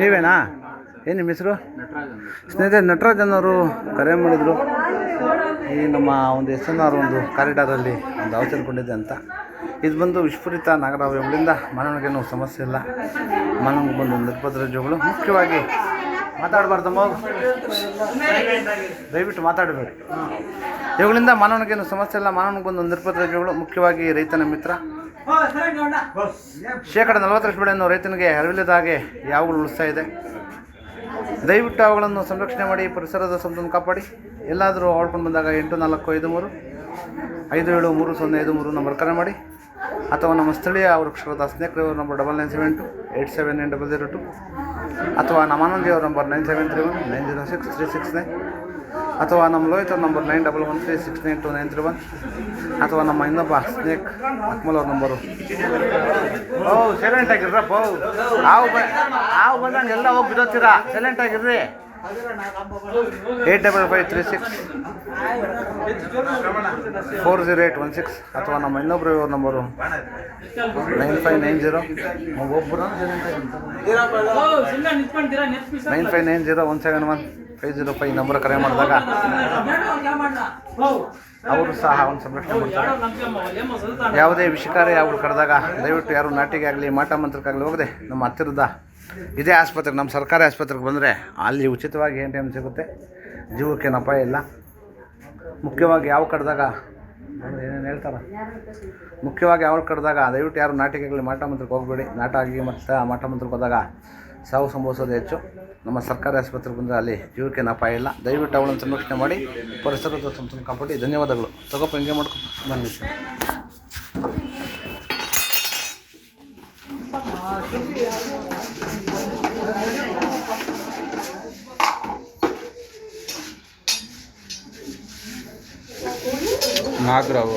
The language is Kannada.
ನೀವೇನಾ? ಏನು ನಿಮ್ಮ ಹೆಸರು? ಸ್ನೇಹಿತರೆ, ನಟರಾಜನ್ ಅವರು ಕರೆ ಮಾಡಿದರು. ಈ ನಮ್ಮ ಒಂದು ಎಸ್ ಎನ್ ಆರ್ ಒಂದು ಕಾರಿಡಾರಲ್ಲಿ ಒಂದು ಅವತರಿಕೊಂಡಿದೆ ಅಂತ. ಇದು ಬಂದು ವಿಶ್ವರಿತ ನಗರ ಇವುಗಳಿಂದ ಮಾನವನಿಗೇನು ಸಮಸ್ಯೆ ಇಲ್ಲ. ಮಾನವನಿಗೆ ಬಂದು ನಿರ್ಭದ್ರಜಗಳು ಮುಖ್ಯವಾಗಿ ಮಾತಾಡಬಾರ್ದಮ್ಮ ದಯವಿಟ್ಟು ಮಾತಾಡಬೇಡಿ. ಇವುಗಳಿಂದ ಮಾನವನಿಗೇನು ಸಮಸ್ಯೆ ಇಲ್ಲ. ಮಾನವನಿಗೆ ಬಂದು ನಿರ್ಭದ್ರಜಗಳು ಮುಖ್ಯವಾಗಿ ರೈತನ ಮಿತ್ರ. ಶೇಕಡ ನಲವತ್ತರಷ್ಟು ಬೆಳೆಯನ್ನು ರೈತನಿಗೆ ಅರಿವಿಲ್ಲದ ಹಾಗೆ ಯಾವಾಗಲೂ ಉಳಿಸ್ತಾ ಇದೆ. ದಯವಿಟ್ಟು ಅವುಗಳನ್ನು ಸಂರಕ್ಷಣೆ ಮಾಡಿ ಪರಿಸರದ ಸಂತನ್ನು ಕಾಪಾಡಿ. ಎಲ್ಲಾದರೂ ಆಡ್ಕೊಂಡು ಬಂದಾಗ ಎಂಟು ನಾಲ್ಕು ಐದು ಮೂರು ಐದು ಏಳು ಮೂರು ಸೊನ್ನೆ ಐದು ಮೂರು ನಂಬರ್ ಕರೆ ಮಾಡಿ. ಅಥವಾ ನಮ್ಮ ಸ್ಥಳೀಯ ವೃಕ್ಷರದ ಸ್ನೇಹಿತರು number double nine seven two eight seven nine double zero two ಅಥವಾ ನಮ್ಮ ಆನಂದಿ ಅವ್ರ number nine seven three one nine zero six three six nine ಅಥವಾ ನಮ್ಮ Lohita number nine double one three six nine two nine three one ಅಥವಾ ನಮ್ಮ ಇನ್ನೊಬ್ಬ ಸ್ನೇಕ್ ಅಕ್ಮಲ್ ಅವ್ರ ನಂಬರು. ಓ ಸೈಲೆಂಟ್ ಆಗಿರ್ರಪ್ಪ ಹಾವು ಬ ಹಾವು ಬಂದಂಗೆ ಎಲ್ಲ ಹೋಗಿ ಬಿದ್ದೋಗ್ತೀರಾ? Silent ಆಗಿರ್ರಿ. Eight double five three six four zero eight one six ಅಥವಾ ನಮ್ಮ ಇನ್ನೊಬ್ಬರು ಇವ್ರ number nine five nine zero. ಒಬ್ಬರು nine five nine zero one seven one. Five zero five number ಕರೆ ಮಾಡಿದಾಗ ಅವರು ಸಹ ಒಂದು ಸಂರಕ್ಷಣೆ ಮಾಡ್ತಾರೆ. ಯಾವುದೇ ವಿಷಕಾರಿ ಯಾವುದು ಕರೆದಾಗ ದಯವಿಟ್ಟು ಯಾರು ನಾಟಿಗೆ ಆಗಲಿ, ಮಾಟ ಮಂತ್ರಕ್ಕಾಗಲಿ ಹೋಗದೆ, ನಮ್ಮ ಹತ್ತಿರದ ಇದೇ ಆಸ್ಪತ್ರೆಗೆ ನಮ್ಮ ಸರ್ಕಾರಿ ಆಸ್ಪತ್ರೆಗೆ ಬಂದರೆ ಅಲ್ಲಿ ಉಚಿತವಾಗಿ ಏನು ಟೈಮ್ ಸಿಗುತ್ತೆ. ಜೀವಕ್ಕೇನು ಅಪಾಯ ಇಲ್ಲ. ಮುಖ್ಯವಾಗಿ ಯಾವ ಕಡ್ದಾಗ ಏನೇನು ಹೇಳ್ತಾರೆ? ಮುಖ್ಯವಾಗಿ ಯಾವ ಕಡ್ದಾಗ, ದಯವಿಟ್ಟು ಯಾರು ನಾಟಿಕೆಗಳು ಮಾಟ ಮಂತ್ರಕ್ಕೆ ಹೋಗಬೇಡಿ. ನಾಟ ಆಗಿ ಮತ್ತು ಮಾಟ ಮಂತ್ರಕ್ಕೆ ಹೋದಾಗ ಸಾವು ಸಂಭವಿಸೋದು ಹೆಚ್ಚು. ನಮ್ಮ ಸರ್ಕಾರಿ ಆಸ್ಪತ್ರೆಗೆ ಬಂದರೆ ಅಲ್ಲಿ ಜೀವಕ್ಕೆ ಅಪಾಯ ಇಲ್ಲ. ದಯವಿಟ್ಟು ಅವಳನ್ನು ಸಂರಕ್ಷಣೆ ಮಾಡಿ ಪರಿಸರದ ಸಂಸ್ಥೆ ಕಾಪಾಡಿ. ಧನ್ಯವಾದಗಳು. ತಗೋಪ್ಪ, ಹಿಂಗೆ ಮಾಡ್ಕೊ. ಬನ್ನಿ ನಾಗರಾವು.